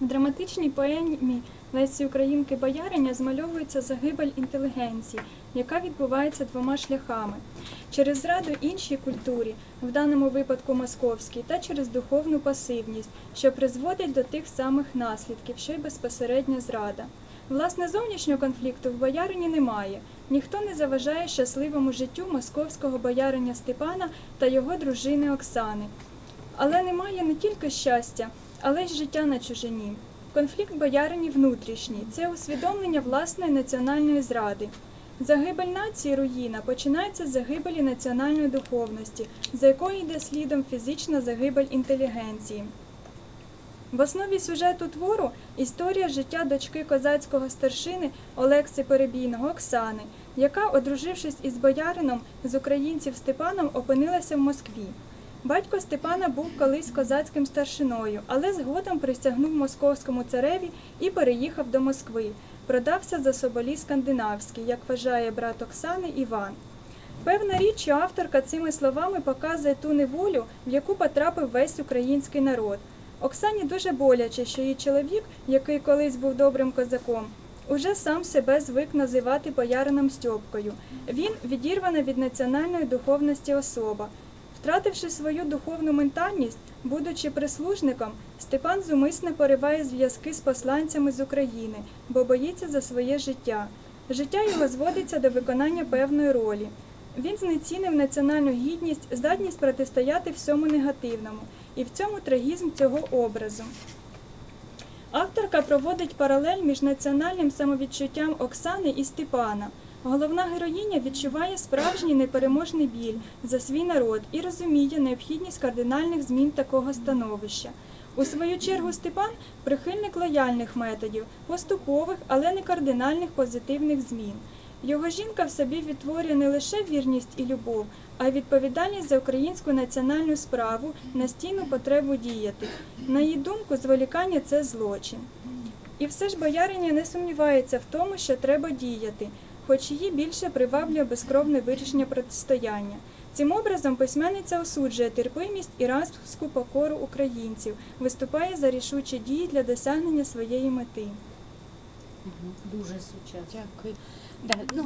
В драматичній поемі Лесі Українки Бояриня змальовується загибель інтелігенції, яка відбувається двома шляхами через зраду іншій культурі, в даному випадку московській, та через духовну пасивність, що призводить до тих самих наслідків, що й безпосередня зрада. Власне, зовнішнього конфлікту в боярині немає. Ніхто не заважає щасливому життю московського бояриня Степана та його дружини Оксани. Але немає не тільки щастя, але й життя на чужині. Конфлікт боярині внутрішній це усвідомлення власної національної зради. Загибель нації руїна починається з загибелі національної духовності, за якою йде слідом фізична загибель інтелігенції. В основі сюжету твору історія життя дочки козацького старшини Олекси Перебійного Оксани, яка, одружившись із боярином з українців Степаном, опинилася в Москві. Батько Степана був колись козацьким старшиною, але згодом присягнув московському цареві і переїхав до Москви. Продався за соболі скандинавський, як вважає брат Оксани Іван. Певна річ, що авторка цими словами показує ту неволю, в яку потрапив весь український народ. Оксані дуже боляче, що її чоловік, який колись був добрим козаком, уже сам себе звик називати боярином Стьопкою. Він відірвана від національної духовності особа. Втративши свою духовну ментальність, будучи прислужником, Степан зумисне пориває зв'язки з посланцями з України, бо боїться за своє життя. Життя його зводиться до виконання певної ролі. Він знецінив національну гідність, здатність протистояти всьому негативному, і в цьому трагізм цього образу. Авторка проводить паралель між національним самовідчуттям Оксани і Степана. Головна героїня відчуває справжній непереможний біль за свій народ і розуміє необхідність кардинальних змін такого становища. У свою чергу Степан прихильник лояльних методів, поступових, але не кардинальних позитивних змін. Його жінка в собі відтворює не лише вірність і любов, а й відповідальність за українську національну справу, настійну потребу діяти. На її думку, зволікання це злочин. І все ж бояриня не сумнівається в тому, що треба діяти, хоч її більше приваблює безкровне вирішення протистояння. Цим образом письменниця осуджує терпимість і разку покору українців, виступає за рішучі дії для досягнення своєї мети. Дуже сучасно. Дякую. Да, ну,